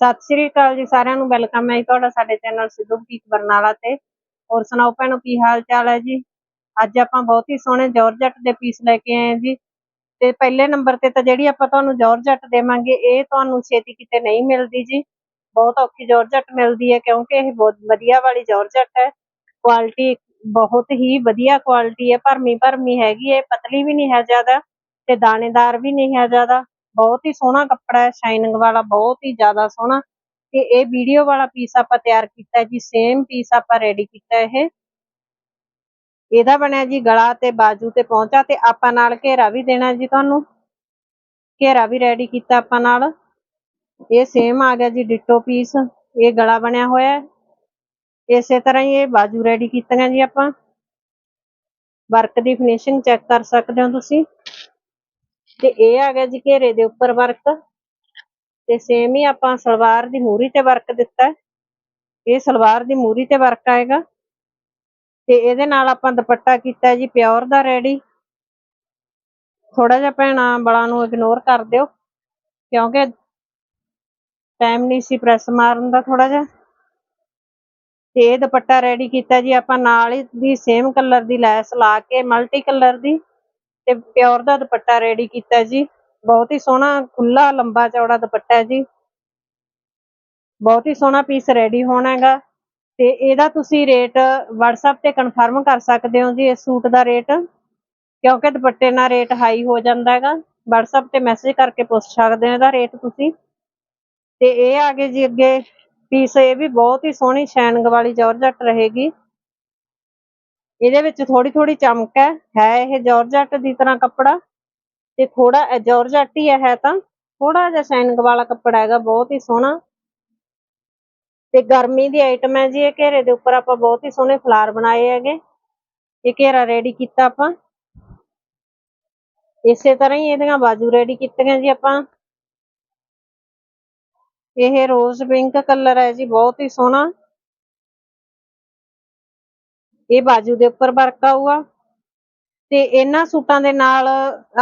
ਸਤਿ ਸ਼੍ਰੀ ਅਕਾਲ ਜੀ ਸਾਰਿਆਂ ਨੂੰ, ਵੈਲਕਮ ਹੈ ਜੀ ਤੁਹਾਡਾ ਸਾਡੇ ਚੈਨਲ ਸਿੱਧੂ ਬਰਨਾਲਾ ਤੇ। ਹੋਰ ਸੁਣਾਓ ਭੈਣੋ, ਕੀ ਹਾਲ ਚਾਲ ਹੈ ਜੀ? ਅੱਜ ਆਪਾਂ ਬਹੁਤ ਹੀ ਸੋਹਣੇ ਜਾਰਜਟ ਦੇ ਪੀਸ ਲੈ ਕੇ ਆਏ ਜੀ। ਤੇ ਪਹਿਲੇ ਨੰਬਰ ਤੇ ਤਾਂ ਜਿਹੜੀ ਆਪਾਂ ਤੁਹਾਨੂੰ ਜਾਰਜਟ ਦੇਵਾਂਗੇ, ਇਹ ਤੁਹਾਨੂੰ ਛੇਤੀ ਕਿਤੇ ਨਹੀਂ ਮਿਲਦੀ ਜੀ। ਬਹੁਤ ਔਖੀ ਜਾਰਜਟ ਮਿਲਦੀ ਹੈ, ਕਿਉਂਕਿ ਇਹ ਬਹੁਤ ਵਧੀਆ ਵਾਲੀ ਜਾਰਜਟ ਹੈ। ਕੁਆਲਿਟੀ ਬਹੁਤ ਹੀ ਵਧੀਆ ਕੁਆਲਿਟੀ ਹੈ ਭਰਮੀ ਭਰਮੀ ਹੈਗੀ ਹੈ ਪਤਲੀ ਵੀ ਨਹੀਂ ਹੈ ਜ਼ਿਆਦਾ ਤੇ ਦਾਣੇਦਾਰ ਵੀ ਨਹੀਂ ਹੈ ਜ਼ਿਆਦਾ। ਬਹੁਤ ਹੀ ਸੋਹਣਾ ਕੱਪੜਾ ਹੈ ਸ਼ਾਈਨਿੰਗ ਵਾਲਾ, ਬਹੁਤ ਹੀ ਜ਼ਿਆਦਾ ਸੋਹਣਾ। ਤੇ ਇਹ ਵੀਡੀਓ ਵਾਲਾ ਪੀਸ ਆਪਾਂ ਤਿਆਰ ਕੀਤਾ ਜੀ ਸੇਮ ਪੀਸ ਆਪਾਂ ਰੈਡੀ ਕੀਤਾ ਇਹ। ਇਹਦਾ ਬਣਿਆ ਜੀ ਗਲਾ ਤੇ ਬਾਜੂ ਤੇ ਪਹੁੰਚਾ ਤੇ ਆਪਾਂ ਨਾਲ ਘੇਰਾ ਵੀ ਦੇਣਾ ਜੀ ਤੁਹਾਨੂੰ। ਘੇਰਾ ਵੀ ਰੈਡੀ ਕੀਤਾ ਆਪਾਂ ਨਾਲ। ਇਹ ਸੇਮ ਆ ਗਿਆ ਜੀ ਡਿਟੋ ਪੀਸ ਇਹ ਗਲਾ ਬਣਿਆ ਹੋਇਆ ਇਸੇ ਤਰ੍ਹਾਂ ਹੀ ਇਹ ਬਾਜੂ ਰੈਡੀ ਕੀਤੀਆਂ ਜੀ ਆਪਾਂ। ਵਰਕ ਦੀ ਫਿਨਿਸ਼ਿੰਗ ਚੈੱਕ ਕਰ ਸਕਦੇ ਹੋ ਤੁਸੀਂ। ਤੇ ਇਹ ਆ ਗਿਆ ਜੀ ਘੇਰੇ ਦੇ ਉੱਪਰ ਵਰਕ। ਤੇ ਸੇਮ ਹੀ ਆਪਾਂ ਸਲਵਾਰ ਦੀ ਮੂਰੀ ਤੇ ਵਰਕ ਦਿੱਤਾ ਇਹ ਸਲਵਾਰ ਦੀ ਮੂਰੀ ਤੇ ਵਰਕ ਆਏਗਾ। ਤੇ ਇਹਦੇ ਨਾਲ ਆਪਾਂ ਦੁਪੱਟਾ ਕੀਤਾ ਜੀ ਪਿਓਰ ਦਾ ਰੈਡੀ। ਥੋੜਾ ਜਿਹਾ ਭੈਣਾ ਬਲਾਂ ਨੂੰ ਇਗਨੋਰ ਕਰ ਦਿਓ, ਕਿਉਂਕਿ ਟਾਈਮ ਨਹੀਂ ਸੀ ਪ੍ਰੈਸ ਮਾਰਨ ਦਾ ਥੋੜਾ ਜਿਹਾ। ਤੇ ਇਹ ਦੁਪੱਟਾ ਰੈਡੀ ਕੀਤਾ ਜੀ ਆਪਾਂ ਨਾਲ ਹੀ ਦੀ ਸੇਮ ਕਲਰ ਦੀ ਲੈਸ ਲਾ ਕੇ ਮਲਟੀ ਕਲਰ ਦੀ। ਤੇ ਪਿਓਰ ਦਾ ਦੁਪੱਟਾ ਰੈਡੀ ਕੀਤਾ ਜੀ। ਬਹੁਤ ਹੀ ਸੋਹਣਾ ਖੁੱਲਾ ਲੰਬਾ ਚੌੜਾ ਦੁਪੱਟਾ ਜੀ। ਬਹੁਤ ਹੀ ਸੋਹਣਾ ਪੀਸ ਰੈਡੀ ਹੋਣਾ ਹੈਗਾ। ਤੇ ਇਹਦਾ ਤੁਸੀਂ ਰੇਟ WhatsApp ਤੇ ਕਨਫਰਮ ਕਰ ਸਕਦੇ ਹੋ ਜੀ ਇਸ ਸੂਟ ਦਾ ਰੇਟ ਕਿਉਂਕਿ ਦੁਪੱਟੇ ਨਾਲ ਰੇਟ ਹਾਈ ਹੋ ਜਾਂਦਾ ਹੈਗਾ। WhatsApp ਤੇ ਮੈਸੇਜ ਕਰਕੇ ਪੁੱਛ ਸਕਦੇ ਹੋ ਇਹਦਾ ਰੇਟ ਤੁਸੀਂ। ਤੇ ਇਹ ਆ ਗਏ ਜੀ ਅੱਗੇ। ਪੀਸ ਇਹ ਵੀ ਬਹੁਤ ਹੀ ਸੋਹਣੀ ਸ਼ਾਈਨਿੰਗ ਵਾਲੀ ਜਾਰਜਟ ਰਹੇਗੀ। ਇਹਦੇ ਵਿੱਚ ਥੋੜੀ ਥੋੜੀ ਚਮਕ ਹੈ ਹੈ ਇਹ ਜਾਰਜਟ ਦੀ ਤਰ੍ਹਾਂ ਕੱਪੜਾ? ਤੇ ਥੋੜਾ ਜਾਰਜਟ ਹੀ ਹੈ ਤਾਂ? ਥੋੜਾ ਜਿਹਾ ਸ਼ਾਈਨਿੰਗ ਵਾਲਾ ਕੱਪੜਾ ਹੈਗਾ, ਬਹੁਤ ਹੀ ਸੋਹਣਾ। ਤੇ ਗਰਮੀ ਦੀ ਆਈਟਮ ਹੈ ਜੀ ਇਹ ਘੇਰੇ ਦੇ ਉੱਪਰ ਆਪਾਂ ਬਹੁਤ ਹੀ ਸੋਹਣੇ ਫਲਾਰ ਬਣਾਏ ਹੈਗੇ। ਇਹ ਘੇਰਾ ਰੈਡੀ ਕੀਤਾ ਆਪਾਂ। ਇਸੇ ਤਰ੍ਹਾਂ ਹੀ ਇਹਦੀਆਂ ਬਾਜੂ ਰੈਡੀ ਕੀਤੀਆਂ ਜੀ ਆਪਾਂ। ਇਹ ਰੋਜ਼ ਪਿੰਕ ਕਲਰ ਹੈ ਜੀ, ਬਹੁਤ ਹੀ ਸੋਹਣਾ। ਇਹ ਬਾਜੂ ਦੇ ਉੱਪਰ ਵਰਕ ਆਊਗਾ ਤੇ ਇਹਨਾਂ ਸੂਟਾਂ ਦੇ ਨਾਲ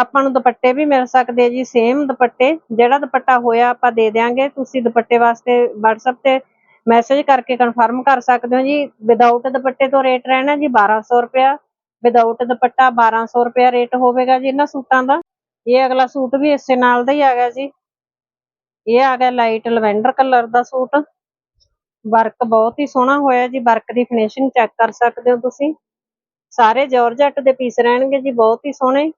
ਆਪਾਂ ਨੂੰ ਦੁਪੱਟੇ ਵੀ ਮਿਲ ਸਕਦੇ ਜੀ ਸੇਮ ਦੁਪੱਟੇ। ਜਿਹੜਾ ਦੁਪੱਟਾ ਹੋਇਆ ਆਪਾਂ ਦੇ ਦੇਾਂਗੇ ਤੁਸੀਂ ਦੁਪੱਟੇ ਵਾਸਤੇ WhatsApp ਤੇ ਮੈਸੇਜ ਕਰਕੇ ਕਨਫਰਮ ਕਰ ਸਕਦੇ ਹੋ ਜੀ। ਵਿਦਆਊਟ ਦੁਪੱਟੇ ਤੋਂ ਰੇਟ ਰਹਿਣਾ ਜੀ 1200 ਰੁਪਿਆ ਵਿਦਆਊਟ ਦੁਪੱਟਾ 1200 ਰੁਪਿਆ ਰੇਟ ਹੋਵੇਗਾ ਜੀ ਇਹਨਾਂ ਸੂਟਾਂ ਦਾ। ਇਹ ਅਗਲਾ ਸੂਟ ਵੀ ਇਸੇ ਨਾਲ ਦਾ ਹੀ ਆ ਗਿਆ ਜੀ। ਇਹ ਆ ਗਿਆ ਲਾਈਟ ਲਵੈਂਡਰ ਕਲਰ ਦਾ ਸੂਟ। ਵਰਕ ਬਹੁਤ ਹੀ ਸੋਹਣਾ ਹੋਇਆ ਜੀ, ਵਰਕ ਦੀ ਫਿਨਿਸ਼ਿੰਗ ਚੈੱਕ ਕਰ ਸਕਦੇ ਹੋ ਤੁਸੀਂ। ਸਾਰੇ ਜਾਰਜਟ ਦੇ ਪੀਸ ਰਹਿਣਗੇ ਜੀ, ਬਹੁਤ ਹੀ ਸੋਹਣੇ।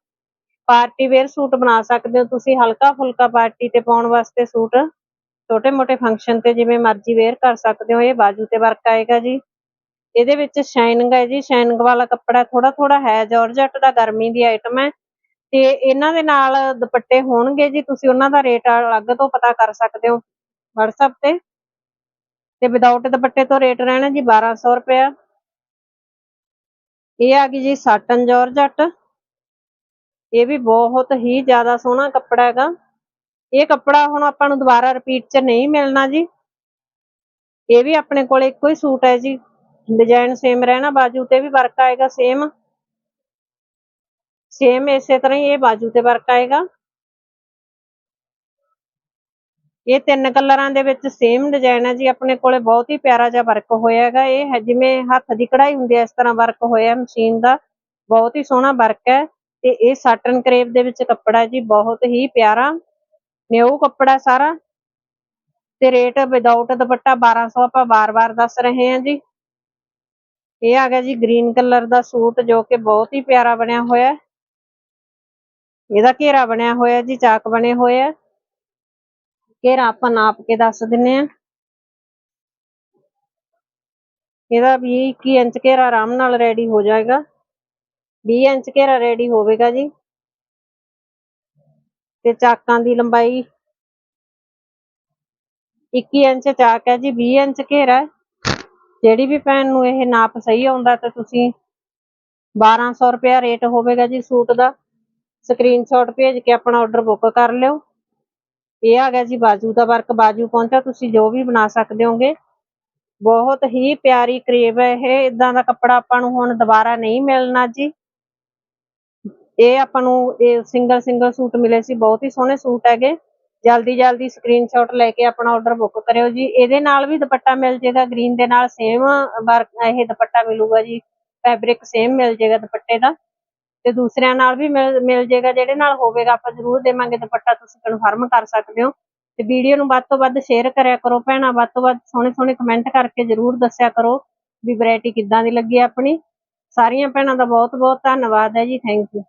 ਪਾਰਟੀ ਵੇਅਰ ਸੂਟ ਬਣਾ ਸਕਦੇ ਹੋ ਤੁਸੀਂ ਹਲਕਾ ਫੁਲਕਾ ਪਾਰਟੀ ਤੇ ਪਾਉਣ ਵਾਸਤੇ ਸੂਟ। ਛੋਟੇ ਮੋਟੇ ਫੰਕਸ਼ਨ ਤੇ ਜਿਵੇਂ ਮਰਜ਼ੀ ਵੇਅਰ ਕਰ ਸਕਦੇ ਹੋ, ਇਹ ਬਾਜੂ ਤੇ ਵਰਕ ਆਏਗਾ ਜੀ। ਇਹਦੇ ਵਿੱਚ ਸ਼ਾਈਨਿੰਗ ਹੈ ਜੀ ਸ਼ਾਈਨਿੰਗ ਵਾਲਾ ਕੱਪੜਾ ਥੋੜਾ ਥੋੜਾ ਹੈ ਜਾਰਜਟ ਦਾ ਗਰਮੀ ਦੀ ਆਈਟਮ ਹੈ। ਤੇ ਇਹਨਾਂ ਦੇ ਨਾਲ ਦੁਪੱਟੇ ਹੋਣਗੇ ਜੀ, ਤੁਸੀਂ ਉਹਨਾਂ ਦਾ ਰੇਟ ਅਲੱਗ ਤੋਂ ਪਤਾ ਕਰ ਸਕਦੇ ਹੋ, WhatsApp ਤੇ। ਤੇ ਵਿਦਆਊਟ ਦੁਪੱਟੇ ਤੋਂ ਰੇਟ ਰਹਿਣਾ ਜੀ 1200 ਰੁਪਇਆ। ਇਹ ਆ ਗਈ ਜੀ ਸਾਟਨ ਜਾਰਜਟ ਇਹ ਵੀ ਬਹੁਤ ਹੀ ਜ਼ਿਆਦਾ ਸੋਹਣਾ ਕੱਪੜਾ ਹੈਗਾ। ਇਹ ਕੱਪੜਾ ਹੁਣ ਆਪਾਂ ਨੂੰ ਦੁਬਾਰਾ ਰਿਪੀਟ 'ਚ ਨਹੀਂ ਮਿਲਣਾ ਜੀ। ਇਹ ਵੀ ਆਪਣੇ ਕੋਲ ਇੱਕੋ ਹੀ ਸੂਟ ਹੈ ਜੀ। ਡਿਜ਼ਾਈਨ ਸੇਮ ਰਹਿਣਾ, ਬਾਜੂ ਤੇ ਵੀ ਵਰਕ ਆਏਗਾ ਸੇਮ ਸੇਮ ਇਸੇ ਤਰ੍ਹਾਂ ਹੀ ਇਹ ਬਾਜੂ ਤੇ ਵਰਕ ਆਏਗਾ। ਇਹ ਤਿੰਨ ਕਲਰਾਂ ਦੇ ਵਿੱਚ ਸੇਮ ਡਿਜ਼ਾਈਨ ਹੈ ਜੀ, ਆਪਣੇ ਕੋਲੇ ਬਹੁਤ ਹੀ ਪਿਆਰਾ ਜਿਹਾ ਵਰਕ ਹੋਇਆ ਹੈਗਾ। ਇਹ ਹੈ ਜਿਵੇਂ ਹੱਥ ਦੀ ਕਢਾਈ ਹੁੰਦੀ ਹੈ ਇਸ ਤਰ੍ਹਾਂ ਵਰਕ ਹੋਇਆ ਮਸ਼ੀਨ ਦਾ। ਬਹੁਤ ਹੀ ਸੋਹਣਾ ਵਰਕ ਹੈ ਤੇ ਇਹ ਸਾਟਨ ਕਰੇਪ ਦੇ ਵਿੱਚ ਕੱਪੜਾ ਜੀ, ਬਹੁਤ ਹੀ ਪਿਆਰਾ। ਨਿਊ ਕੱਪੜਾ ਸਾਰਾ। ਤੇ ਰੇਟ ਵਿਦਆਊਟ ਦੁਪੱਟਾ 1200 ਆਪਾਂ ਬਾਰ-ਬਾਰ ਦੱਸ ਰਹੇ ਹਾਂ ਜੀ। ਇਹ ਆ ਗਿਆ ਜੀ ਗ੍ਰੀਨ ਕਲਰ ਦਾ ਸੂਟ ਜੋ ਕਿ ਬਹੁਤ ਹੀ ਪਿਆਰਾ ਬਣਿਆ ਹੋਇਆ। ਹੈ ਇਹਦਾ ਘੇਰਾ ਬਣਿਆ ਹੋਇਆ ਜੀ, ਚਾਕ ਬਣੇ ਹੋਏ ਆ। ਘੇਰਾ ਆਪਾਂ ਨਾਪ ਕੇ ਦੱਸ ਦਿੰਨੇ ਆ। ਇਹਦਾ 20 21 ਇੰਚ ਘੇਰਾ ਆਰਾਮ ਨਾਲ ਰੈਡੀ ਹੋ ਜਾਏਗਾ। 20 ਇੰਚ ਘੇਰਾ ਰੈਡੀ ਹੋਵੇਗਾ ਜੀ। ਤੇ ਚਾਕਾਂ ਦੀ ਲੰਬਾਈ 21 ਇੰਚ ਚਾਕ ਹੈ ਜੀ 20 ਇੰਚ ਘੇਰਾ ਜਿਹੜੀ ਵੀ ਭੈਣ ਨੂੰ ਇਹ ਨਾਪ ਸਹੀ ਆਉਂਦਾ ਤਾਂ ਤੁਸੀਂ 1200 ਰੁਪਿਆ ਰੇਟ ਹੋਵੇਗਾ ਜੀ ਸੂਟ ਦਾ। ਸਕਰੀਨਸ਼ਾਟ ਭੇਜ ਕੇ ਆਪਣਾ ਆਰਡਰ ਬੁੱਕ ਕਰ ਲਿਓ। ਇਹ ਆ ਗਿਆ ਜੀ, ਬਾਜੂ ਦਾ ਵਰਕ, ਬਾਜੂ ਪਹੁੰਚਾ ਤੁਸੀਂ ਜੋ ਵੀ ਬਣਾ ਸਕਦੇ ਹੋਗੇ। ਬਹੁਤ ਹੀ ਪਿਆਰੀ ਕਰੇਬ ਹੈ ਇਹ ਇਦਾਂ ਦਾ ਕੱਪੜਾ ਆਪਾਂ ਨੂੰ ਹੁਣ ਦੁਬਾਰਾ ਨਹੀਂ ਮਿਲਣਾ ਜੀ। ਇਹ ਆਪਾਂ ਨੂੰ, ਇਹ ਸਿੰਗਲ ਸਿੰਗਲ ਸੂਟ ਮਿਲੇ ਸੀ, ਬਹੁਤ ਹੀ ਸੋਹਣੇ ਸੂਟ ਹੈਗੇ। ਜਲਦੀ ਜਲਦੀ ਸਕਰੀਨਸ਼ਾਟ ਲੈ ਕੇ ਆਪਣਾ ਆਰਡਰ ਬੁੱਕ ਕਰਿਓ ਜੀ। ਇਹਦੇ ਨਾਲ ਵੀ ਦੁਪੱਟਾ ਮਿਲ ਜੇਗਾ ਗ੍ਰੀਨ ਦੇ ਨਾਲ ਸੇਮ ਵਰਕ ਇਹ ਦੁਪੱਟਾ ਮਿਲੂਗਾ ਜੀ। ਫੈਬਰਿਕ ਸੇਮ ਮਿਲ ਜੇਗਾ ਦੁਪੱਟੇ ਦਾ। ਤੇ ਦੂਸਰਿਆਂ ਨਾਲ ਵੀ ਮਿਲ ਮਿਲ ਜੇਗਾ, ਜਿਹੜੇ ਨਾਲ ਹੋਵੇਗਾ, ਆਪਾਂ ਜ਼ਰੂਰ ਦੇਵਾਂਗੇ ਦੁਪੱਟਾ, ਤੁਸੀਂ ਕਨਫਰਮ ਕਰ ਸਕਦੇ ਹੋ। ਤੇ ਵੀਡੀਓ ਨੂੰ ਵੱਧ ਤੋਂ ਵੱਧ ਸ਼ੇਅਰ ਕਰਿਆ ਕਰੋ ਭੈਣਾਂ, ਵੱਧ ਤੋਂ ਵੱਧ ਸੋਹਣੇ ਸੋਹਣੇ ਕਮੈਂਟ ਕਰਕੇ ਜ਼ਰੂਰ ਦੱਸਿਆ ਕਰੋ ਵੀ ਵੈਰਾਈਟੀ ਕਿੱਦਾਂ ਦੀ ਲੱਗੀ ਆਪਣੀ। ਸਾਰੀਆਂ ਭੈਣਾਂ ਦਾ ਬਹੁਤ ਬਹੁਤ ਧੰਨਵਾਦ ਹੈ ਜੀ ਥੈਂਕ ਯੂ